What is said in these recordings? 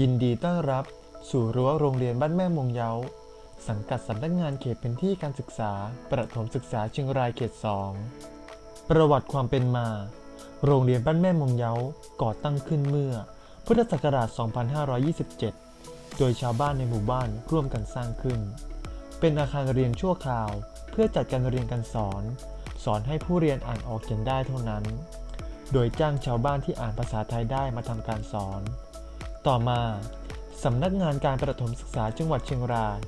ยินดีต้อนรับสู่รั้วโรงเรียนบ้านแม่มงเยา สังกัดสำนักงานเขตพื้นที่การศึกษา ประถมศึกษาเชียงรายเขต 2 ประวัติความเป็นมา โรงเรียนบ้านแม่มงเยาก่อตั้งขึ้นเมื่อ พุทธศักราช 2527 โดยชาวบ้านในหมู่บ้านร่วมกันสร้างขึ้น เป็นอาคารเรียนชั่วคราว เพื่อจัดการเรียนการสอน สอนให้ผู้เรียนอ่านออกเขียนได้เท่านั้น โดยจ้างชาวบ้านที่อ่านภาษาไทยได้มาทำการสอน ต่อมาสำนักงานการประถมศึกษาจังหวัดเชียงราย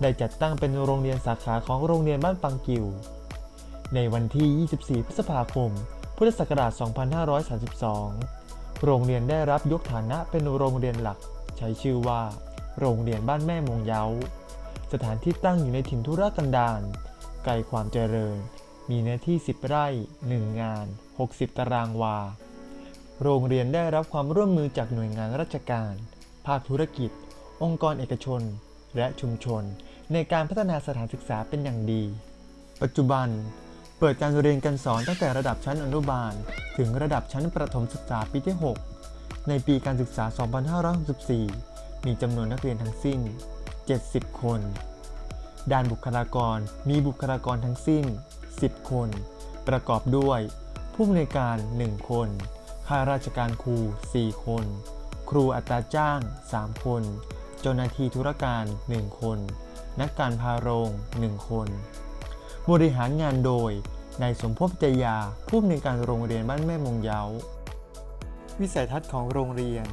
ได้จัดตั้งเป็นโรงเรียนสาขาของโรงเรียนบ้านปังกิว ในวันที่ 24 พฤษภาคม พุทธศักราช 2532 โรงเรียนได้รับยกฐานะเป็นโรงเรียนหลัก ใช้ชื่อว่า โรงเรียนบ้านแม่มงเยาสถานที่ตั้งอยู่ในถิ่นธุรกันดารไกลความเจริญ มีเนื้อที่ 10 ไร่ 1 งาน 60 ตารางวา โรงเรียนได้รับความร่วมมือจากหน่วยงานราชการ ภาคธุรกิจ องค์กรเอกชน และชุมชน ในการพัฒนาสถานศึกษาเป็นอย่างดี ปัจจุบัน เปิดการเรียนการสอนตั้งแต่ระดับชั้นอนุบาล ถึงระดับชั้นประถมศึกษาปีที่ 6 ในปีการศึกษา 2564 มีจำนวนนักเรียนทั้งสิ้น 70 คน ด้านบุคลากรมีบุคลากรทั้งสิ้น 10 คน ประกอบด้วย ผู้อำนวยการ 1 คน ข้าราชการครู 4 คน ครูอัตราจ้าง 3 คน เจ้าหน้าที่ธุรการ 1 คน นักการพาโรง 1 คน บริหารงานโดยนายสมภพใจยา ผู้อำนวยการโรงเรียนบ้านแม่มงเยาวิสัยทัศน์ของโรงเรียน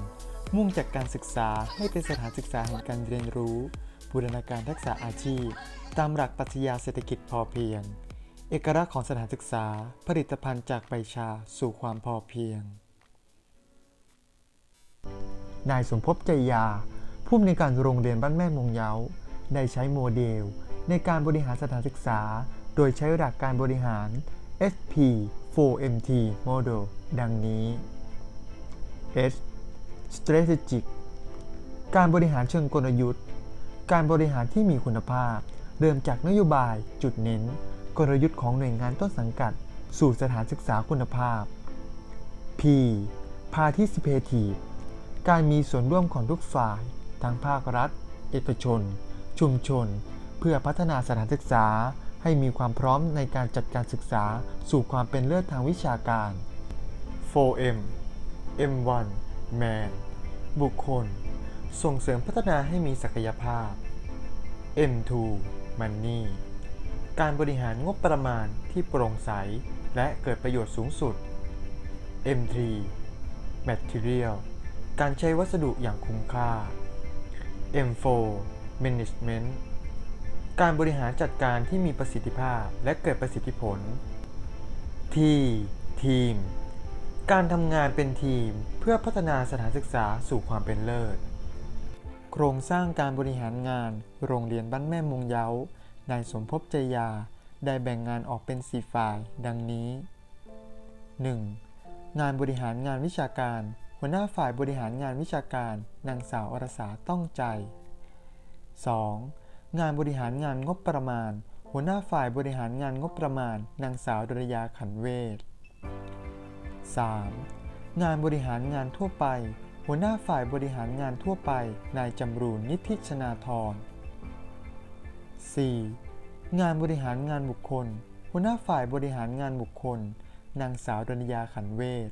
มุ่งจากการศึกษาให้เป็นสถานศึกษาแห่งการเรียนรู้ บูรณาการทักษะอาชีพ ตามหลักปรัชญาเศรษฐกิจพอเพียง เอกลักษณ์ของสถานศึกษา ผลิตภัณฑ์จากใบชาสู่ความพอเพียง นายสมภพใจยา ผู้อำนวยการโรงเรียนบ้านแม่มงเยาได้ใช้โมเดล ในการบริหารสถานศึกษา โดยใช้หลักการบริหาร SP 4MT Model ดังนี้ S Strategic การบริหารเชิงกลยุทธ์ การบริหารที่มีคุณภาพ เริ่มจากนโยบาย จุดเน้น กลยุทธ์ของหน่วยงานต้นสังกัด สู่สถานศึกษาคุณภาพ P Participative การมีส่วนร่วมของทุกฝ่าย ทั้งภาครัฐ เอกชน ชุมชน เพื่อพัฒนาสถานศึกษา ให้มีความพร้อมในการจัดการศึกษาสู่ความเป็นเลิศทางวิชาการ 4M M1 Man บุคคล ส่งเสริมพัฒนาให้มีศักยภาพ M2 Money การบริหารงบประมาณที่โปร่งใส และเกิดประโยชน์สูงสุด M3 Material การใช้วัสดุอย่างคุ้มค่า M4 Management การบริหารจัดการที่มีประสิทธิภาพและเกิดประสิทธิผล T Team การทำงานเป็นทีมเพื่อพัฒนาสถานศึกษาสู่ความเป็นเลิศ โครงสร้างการบริหารงาน โรงเรียนบ้านแม่มงเยานายสมภพใจยา ได้แบ่งงานออกเป็นสี่ฝ่าย ดังนี้ 1. งานบริหารงานวิชาการ หัวหน้าฝ่ายบริหารงานวิชาการ นางสาวอรสาต้องใจ 2. งานบริหารงานงบประมาณ หัวหน้าฝ่ายบริหารงานงบประมาณ นางสาวดรยาขันเวท 3. งานบริหารงานทั่วไป หัวหน้าฝ่ายบริหารงานทั่วไป นายจำรูนนิธิชนาธร 4. งานบริหารงานบุคคล หัวหน้าฝ่ายบริหารงานบุคคล นางสาวดรยาขันเวท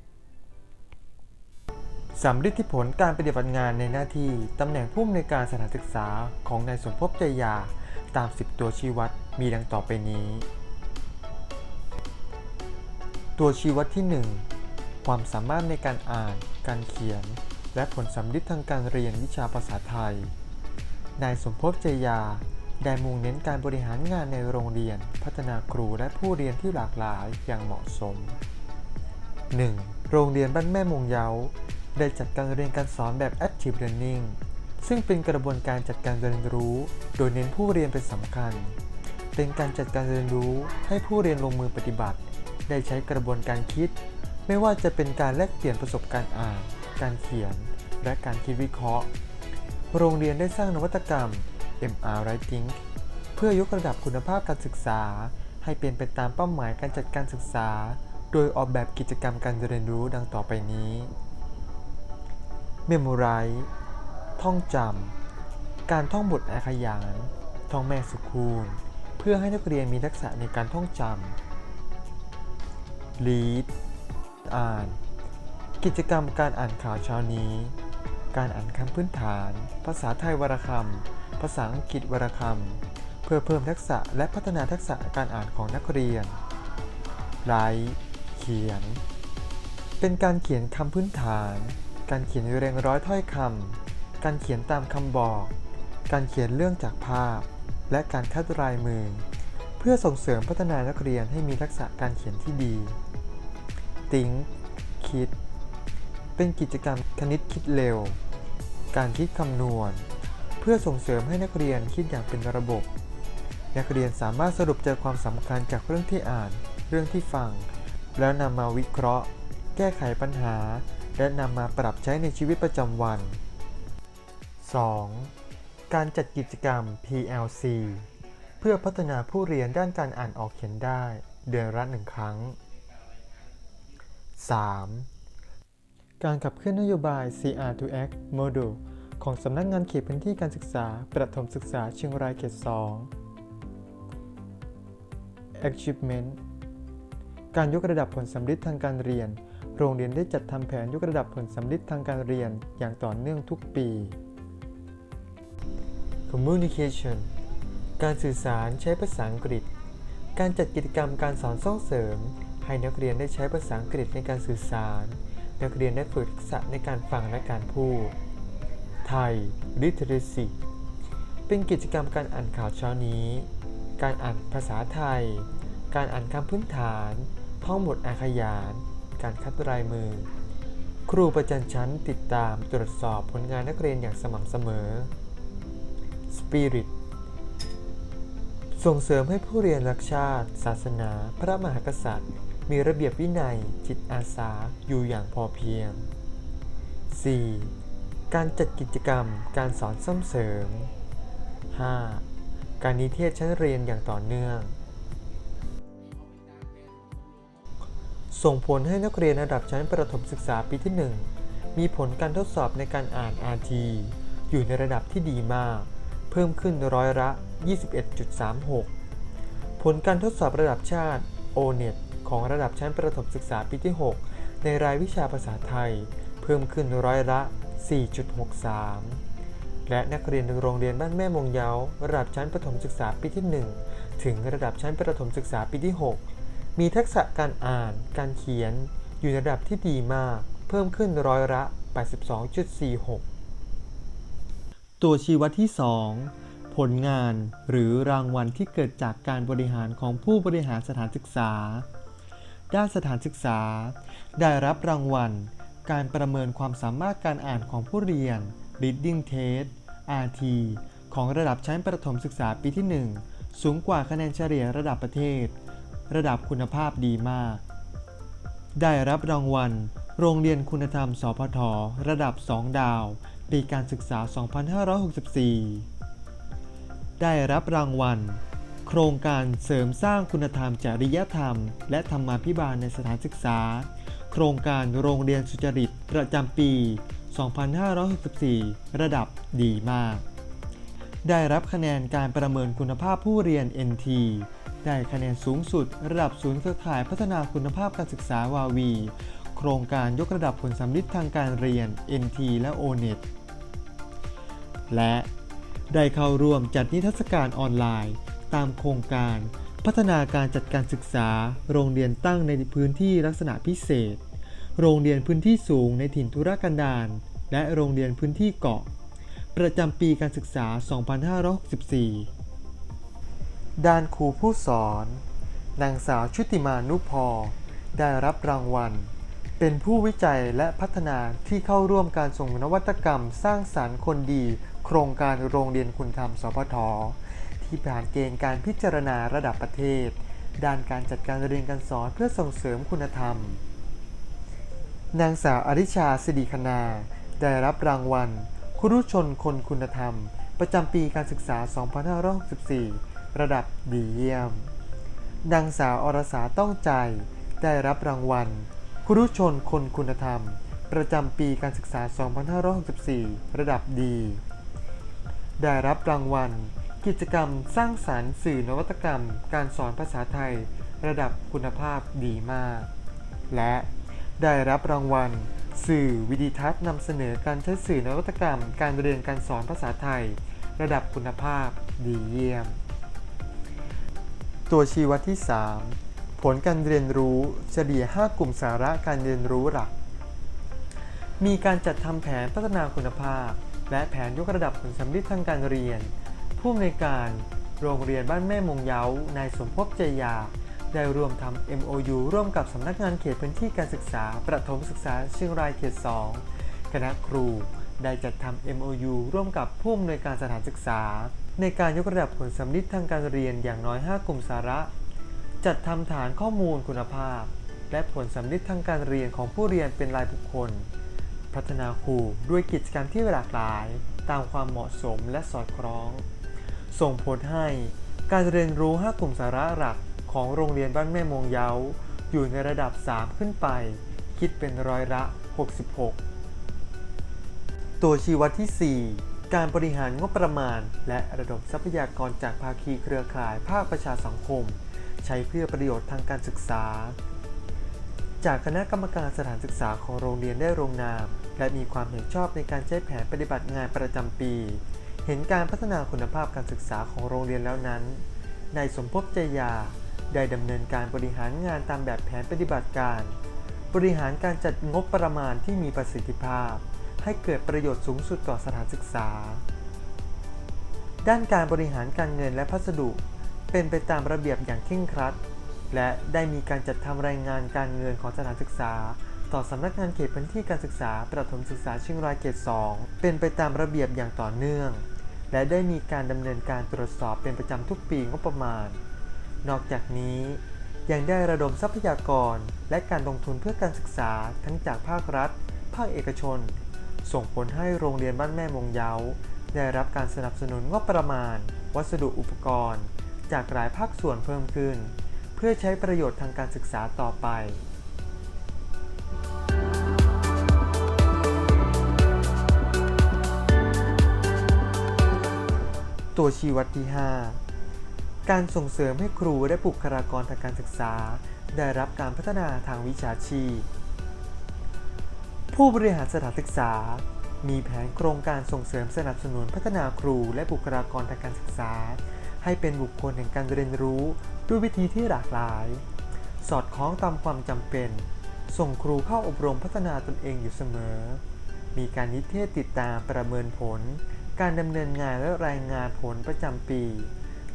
สำฤทธิผลการปฏิบัติงานในหน้าที่ตำแหน่งผู้อำนวยการสถานศึกษาของนายสมภพใจยา ตาม 10 ตัวชี้วัดมีดังต่อไปนี้ ตัวชี้วัดที่ 1 ความสามารถในการอ่าน การเขียน และผลสำลิดทางการเรียนวิชาภาษาไทย นายสมภพเจยา ได้มุ่งเน้นการบริหารงานในโรงเรียน พัฒนาครูและผู้เรียนที่หลากหลายอย่างเหมาะสม 1. โรงเรียนบ้านแม่มงเยา ได้จัดการเรียนการสอนแบบ active learning ซึ่งเป็นกระบวนการจัดการเรียนรู้ โดยเน้นผู้เรียนเป็นสำคัญ เป็นการจัดการเรียนรู้ให้ผู้เรียนลงมือปฏิบัติ ได้ใช้กระบวนการคิด ไม่ว่าจะเป็นการแลกเปลี่ยนประสบการณ์อ่าน การเขียน และการคิดวิเคราะห์ โรงเรียนได้สร้างนวัตกรรม MR Writing เพื่อยกระดับคุณภาพการศึกษา ให้เป็นไปตามเป้าหมายการจัดการศึกษา โดยออกแบบกิจกรรมการเรียนรู้ดังต่อไปนี้ Memorize ท่องจำ การท่องบทอาขยาน ท่องแม่สุคูณ เพื่อให้นักเรียนมีทักษะในการท่องจำ read อ่าน กิจกรรมการอ่านข่าวเช้านี้ การอ่านคำพื้นฐาน ภาษาไทยวรรคำ ภาษาอังกฤษวรรคำ เพื่อเพิ่มทักษะและพัฒนาทักษะการอ่านของนักเรียนไรเขียน เป็นการเขียนคำพื้นฐาน การเขียนเรียงร้อยถ้อยคำ การเขียนตามคำบอก การเขียนเรื่องจากภาพ และการคัดลายมือ เพื่อส่งเสริมพัฒนานักเรียนให้มีทักษะการเขียนที่ดี ติ้งคิด เป็นกิจกรรมคณิตคิดเร็ว การคิดคำนวณ เพื่อส่งเสริมให้นักเรียนคิดอย่างเป็นระบบ นักเรียนสามารถสรุปใจความสำคัญจากเรื่องที่อ่าน เรื่องที่ฟัง แล้วนำมาวิเคราะห์ แก้ไขปัญหา และนำมาปรับใช้ในชีวิตประจำวัน 2. การจัดกิจกรรม PLC เพื่อพัฒนาผู้เรียนด้านการอ่านออกเขียนได้ เดือนละหนึ่งครั้ง 3. การขับเคลื่อนนโยบาย CR2X Model ของสำนักงานเขตพื้นที่การศึกษา ประถมศึกษาเชียงรายเขต 2 Achievement การยกระดับผลสำลิดทางการเรียน โรงเรียนได้จัดทำแผนยกระดับผลสำลิดทางการเรียนอย่างต่อเนื่องทุกปี Communication การสื่อสารใช้ภาษาอังกฤษ การจัดกิจกรรมการสอนส่งเสริม ให้นักเรียนได้ใช้ภาษาอังกฤษในการสื่อสาร นักเรียนได้ฝึกทักษะในการฟังและการพูด ไทย Literacy เป็นกิจกรรมการอ่านข่าวเช้านี้ การอ่านภาษาไทย การอ่านคำพื้นฐาน ท่องบทอาขยาน การคัดลายมือ ครูประจำชั้นติดตามตรวจสอบผลงานนักเรียนอย่างสม่ำเสมอ Spirit ส่งเสริมให้ผู้เรียนรักชาติ ศาสนา พระมหากษัตริย์ มีระเบียบวินัย จิตอาสา อยู่อย่างพอเพียง 4. การจัดกิจกรรม การสอนส่มเสริม 5. การนิเทศชั้นเรียนอย่างต่อเนื่อง ส่งผลให้นักเรียนระดับชั้นประถมศึกษาปีที่ 1 มีผลการทดสอบในการอ่าน RT อยู่ในระดับที่ดีมาก เพิ่มขึ้นร้อยละ 21.36 ผลการทดสอบระดับชาติ O-NET ของระดับชั้นประถมศึกษาปีที่ 6 ในรายวิชาภาษาไทย เพิ่มขึ้นร้อยละ 4.63 และนักเรียนโรงเรียนบ้านแม่มงเยาระดับชั้นประถมศึกษาปีที่ 1 ถึงระดับชั้นประถมศึกษาปีที่ 6 มีทักษะการอ่าน การเขียน อยู่ในระดับที่ดีมาก เพิ่มขึ้นร้อยละ 82.46 ตัวชี้วัดที่ 2 ผลงานหรือรางวัลที่เกิดจากการบริหารของผู้บริหารสถานศึกษา ด้านสถานศึกษา ได้รับรางวัล การประเมินความสามารถการอ่านของผู้เรียน Reading Test RT ของระดับชั้นประถมศึกษาปีที่ 1 สูงกว่าคะแนนเฉลี่ยระดับประเทศ ระดับคุณภาพดีมาก ได้รับรางวัล โรงเรียนคุณธรรม สพท ระดับ 2 ดาว ปีการศึกษา 2564 ได้รับรางวัล โครงการเสริมสร้างคุณธรรมจริยธรรม และธรรมาภิบาลในสถานศึกษา โครงการโรงเรียนสุจริตประจำปี 2564 ระดับดีมากได้รับคะแนนการประเมินคุณภาพผู้เรียน NT ได้คะแนนสูงสุด ระดับศูนย์เครือข่ายพัฒนาคุณภาพการศึกษาวาวี โครงการยกระดับผลสำลิดทางการเรียน NT และ ONET และได้เข้าร่วมจัดนิทรรศการออนไลน์ ตามโครงการพัฒนาการจัดการศึกษา โรงเรียนตั้งในพื้นที่ลักษณะพิเศษ โรงเรียนพื้นที่สูงในถิ่นทุรกันดารและโรงเรียนพื้นที่เกาะ ประจำปีการศึกษา 2564 ด้านครูผู้สอน นางสาวชุติมานุพอได้รับรางวัล เป็นผู้วิจัยและพัฒนาที่เข้าร่วมการส่งนวัตกรรมสร้างสารรค์คนดี โครงการโรงเรียนคุณธรรม สพท ที่ผ่านเกณฑ์การพิจารณาระดับประเทศ ด้านการจัดการเรียนการสอนเพื่อส่งเสริมคุณธรรม นางสาวอริชาสิริคณาได้รับรางวัล ครุชนคนคุณธรรม ประจำปีการศึกษา 2564 ระดับดีเยี่ยม นางสาวอรสาต้องใจ ได้รับรางวัล ครุชนคนคุณธรรม ประจำปีการศึกษา 2564 ระดับดี ได้รับรางวัล กิจกรรมสร้างสารรค์สื่อนวัตกรรม การสอนภาษาไทย ระดับคุณภาพดีมาก และได้รับรางวัล สื่อวิดิทัศน์นำเสนอการใช้สื่อนวัตกรรม การเรียนการสอนภาษาไทย ระดับคุณภาพดีเยี่ยม ตัวชี้วัดที่ 3 ผลการเรียนรู้เฉลี่ย 5 กลุ่มสาระการเรียนรู้หลัก มีการจัดทำแผนพัฒนาคุณภาพ และแผนยกระดับผลสำลิดทางการเรียน ผู้อำนวยการโรงเรียนบ้านแม่มงเย้านายสมภพใจยา ได้ร่วมทำ MOU ร่วมกับสำนักงานเขตพื้นที่การศึกษา ประถมศึกษาเชียงรายเขต 2 คณะครูได้จัดทำ MOU ร่วมกับผู้อำนวยการสถานศึกษา ในการยกระดับผลสำลิดทางการเรียนอย่างน้อย 5 กลุ่มสาระ จัดทำฐานข้อมูลคุณภาพ และผลสำลิดทางการเรียนของผู้เรียนเป็นรายบุคคล พัฒนาครูด้วยกิจกรรมที่หลากหลาย ตามความเหมาะสมและสอดคล้อง ส่งผลให้การเรียนรู้ 5 กลุ่มสาระหลักของโรงเรียนบ้านแม่มงเย้าอยู่ในระดับ 3 ขึ้นไป คิดเป็นร้อยละ 66 ตัวชี้วัดที่ 4 การบริหารงบประมาณ และระดมทรัพยากรจากภาคีเครือข่ายภาคประชาสังคม ใช้เพื่อประโยชน์ทางการศึกษา จากคณะกรรมการสถานศึกษาของโรงเรียนได้ลงนาม และมีความเห็นชอบในการใช้แผนปฏิบัติงานประจำปี เห็นการพัฒนาคุณภาพการศึกษาของโรงเรียนแล้วนั้นนายสมภพใจยา ได้ดำเนินการบริหารงานตามแบบแผนปฏิบัติการ บริหารการจัดงบประมาณที่มีประสิทธิภาพ ให้เกิดประโยชน์สูงสุดต่อสถานศึกษา ด้านการบริหารการเงินและพัสดุ เป็นไปตามระเบียบอย่างเคร่งครัด และได้มีการจัดทำรายงานการเงินของสถานศึกษา ต่อสำนักงานเขตพื้นที่การศึกษา ประถมศึกษาเชียงรายเขต 2 เป็นไปตามระเบียบอย่างต่อเนื่อง และได้มีการดำเนินการตรวจสอบเป็นประจำทุกปีงบประมาณ นอกจากนี้ยังได้ระดมทรัพยากร และการลงทุนเพื่อการศึกษาทั้งจากภาครัฐ ภาคเอกชน ส่งผลให้โรงเรียนบ้านแม่มงเยาได้รับการสนับสนุนงบประมาณ วัสดุอุปกรณ์ จากหลายภาคส่วนเพิ่มขึ้น เพื่อใช้ประโยชน์ทางการศึกษาต่อไปตัวชี้วัดที่ 5 การส่งเสริมให้ครูและบุคลากรทางการศึกษา ได้รับการพัฒนาทางวิชาชีพ ผู้บริหารสถานศึกษา มีแผนโครงการส่งเสริมสนับสนุนพัฒนาครูและบุคลากรทางการศึกษา ให้เป็นบุคคลแห่งการเรียนรู้ด้วยวิธีที่หลากหลาย สอดคล้องตามความจำเป็น ส่งครูเข้าอบรมพัฒนาตนเองอยู่เสมอ มีการนิเทศติดตามประเมินผล การดำเนินงานและรายงานผลประจำปี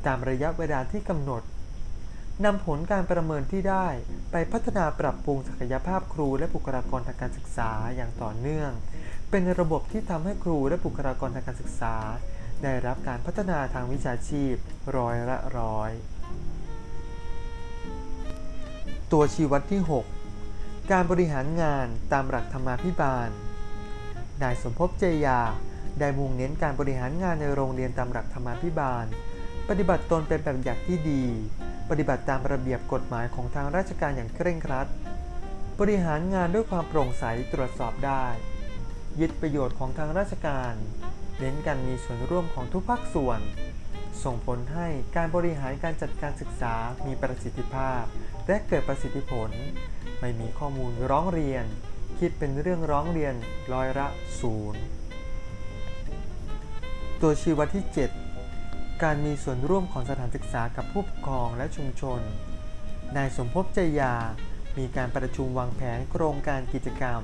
ตามระยะเวลาที่กำหนด นำผลการประเมินที่ได้ไปพัฒนาปรับปรุงศักยภาพครูและบุคลากรทางการศึกษาอย่างต่อเนื่อง เป็นระบบที่ทำให้ครูและบุคลากรทางการศึกษา ได้รับการพัฒนาทางวิชาชีพ ร้อยละร้อย ตัวชี้วัดที่ 6 การบริหารงานตามหลักธรรมาภิบาล นายสมภพเจยา ได้มุ่งเน้นการบริหารงานในโรงเรียนตามหลักธรรมาภิบาล ปฏิบัติตนเป็นแบบอย่างที่ดี ปฏิบัติตามระเบียบกฎหมายของทางราชการอย่างเคร่งครัด บริหารงานด้วยความโปร่งใสตรวจสอบได้ ยึดประโยชน์ของทางราชการ เน้นการมีส่วนร่วมของทุกภาคส่วน ส่งผลให้การบริหารการจัดการศึกษามีประสิทธิภาพ และเกิดประสิทธิผล ไม่มีข้อมูลร้องเรียน คิดเป็นเรื่องร้องเรียนร้อยละศูนย์ตัวชี้วัดที่ 7 การมีส่วนร่วมของสถานศึกษากับผู้ปกครองและชุมชน นายสมภพใจยา มีการประชุมวางแผนโครงการกิจกรรม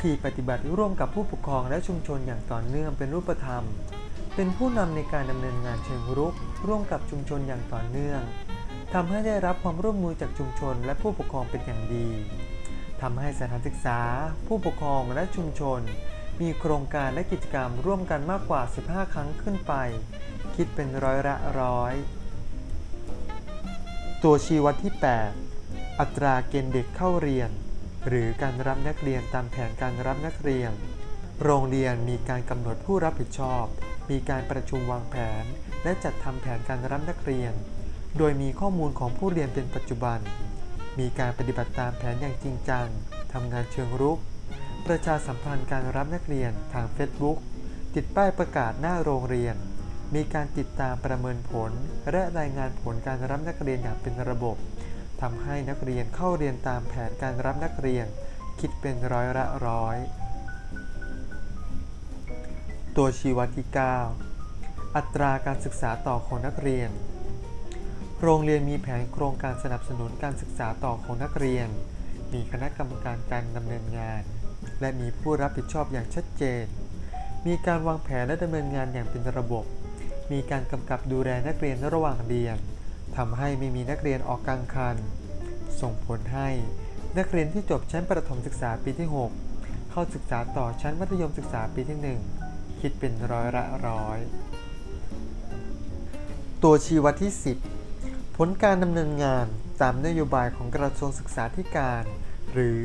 ที่ปฏิบัติร่วมกับผู้ปกครองและชุมชนอย่างต่อเนื่องเป็นรูปธรรม เป็นผู้นำในการดำเนินงานเชิงรุก ร่วมกับชุมชนอย่างต่อเนื่องทำให้ได้รับความร่วมมือจากชุมชนและผู้ปกครองเป็นอย่างดีทำให้สถานศึกษา ผู้ปกครองและชุมชน มีโครงการและกิจกรรมร่วมกันมากกว่า 15 ครั้งขึ้นไป คิดเป็นร้อยละร้อย ตัวชี้วัดที่ 8 อัตราเกณฑ์เด็กเข้าเรียน หรือการรับนักเรียนตามแผนการรับนักเรียน โรงเรียนมีการกำหนดผู้รับผิดชอบ มีการประชุมวางแผน และจัดทำแผนการรับนักเรียน โดยมีข้อมูลของผู้เรียนเป็นปัจจุบัน มีการปฏิบัติตามแผนอย่างจริงจังทำงานเชิงรุกปประชาสัมพันธ์การรับนักเรียนทาง Facebook ติดป้ายประกาศหน้าโรงเรียน มีการติดตามประเมินผล และรายงานผลการรับนักเรียนอย่างเป็นระบบทำให้นักเรียนเข้าเรียนตามแผนการรับนักเรียน คิดเป็นร้อยละร้อย ตัวชี้วัดที่ 9 อัตราการศึกษาต่อของนักเรียน โรงเรียนมีแผนโครงการสนับสนุนการศึกษาต่อของนักเรียน มีคณะกรรมการการดำเนินงาน และมีผู้รับผิดชอบอย่างชัดเจน มีการวางแผนและดำเนินงานอย่างเป็นระบบ มีการกำกับดูแลนักเรียนระหว่างเรียนทำให้ไม่มีนักเรียนออกกลางคัน ส่งผลให้นักเรียนที่จบชั้นประถมศึกษาปีที่ 6 เข้าศึกษาต่อชั้นมัธยมศึกษาปีที่ 1 คิดเป็นร้อยละร้อย ตัวชี้วัดที่ 10 ผลการดำเนินงานตามนโยบายของกระทรวงศึกษาธิการ หรือ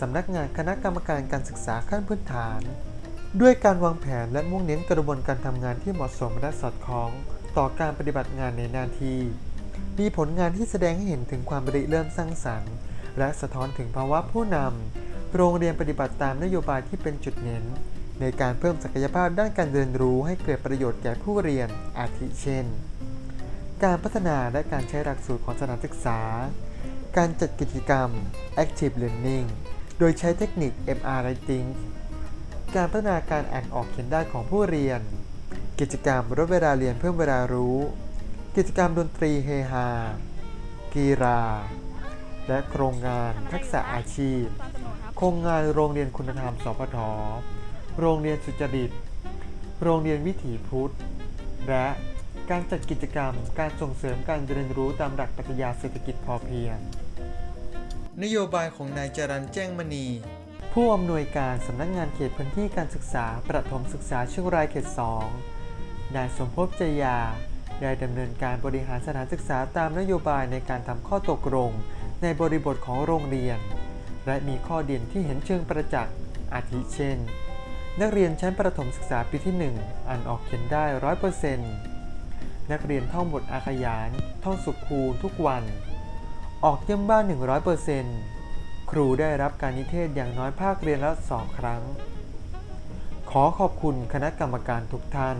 สำนักงานคณะกรรมการการศึกษาขั้นพื้นฐาน ด้วยการวางแผนและมุ่งเน้นกระบวนการทำงานที่เหมาะสมและสอดคล้อง ต่อการปฏิบัติงานในหน้าที่ มีผลงานที่แสดงให้เห็นถึงความริเริ่มสร้างสรรค์ และสะท้อนถึงภาวะผู้นำ โรงเรียนปฏิบัติตามนโยบายที่เป็นจุดเน้น ในการเพิ่มศักยภาพด้านการเรียนรู้ให้เกิดประโยชน์แก่ผู้เรียน อาทิเช่น การพัฒนาและการใช้หลักสูตรของสถานศึกษา การจัดกิจกรรม Active Learning โดยใช้เทคนิค MR Writing การพัฒนาการอ่านออกเขียนได้ของผู้เรียน กิจกรรมลดเวลาเรียนเพิ่มเวลารู้ กิจกรรมดนตรีเฮฮา กีฬา และโครงงานทักษะอาชีพ โครงงานโรงเรียนคุณธรรมสพทโรงเรียนสุจริต โรงเรียนวิถีพุทธ และการจัดกิจกรรม การส่งเสริมการเรียนรู้ตามหลักปรัชญาเศรษฐกิจพอเพียง นโยบายของนายจรัญแจ้งมณี ผู้อำนวยการสำนักงานเขตพื้นที่การศึกษา ประถมศึกษาเชียงรายเขต 2 นายสมภพจยา ได้ดำเนินการบริหารสถานศึกษาตามนโยบายในการทำข้อตกลงในบริบทของโรงเรียน และมีข้อเด่นที่เห็นเชิงประจักษ์ อาทิเช่น นักเรียนชั้นประถมศึกษาปีที่ 1 อ่านออกเขียนได้ร้อยเปอร์เซ็นต์นักเรียนท่องบทอาขยาน ท่องสุขคูทุกวัน ออกเยี่ยมบ้าน 100% รูได้รับการนิเทศอย่างน้อยภาคเรียนละ 2 ครั้ง ขอขอบคุณคณะกรรมการทุกท่าน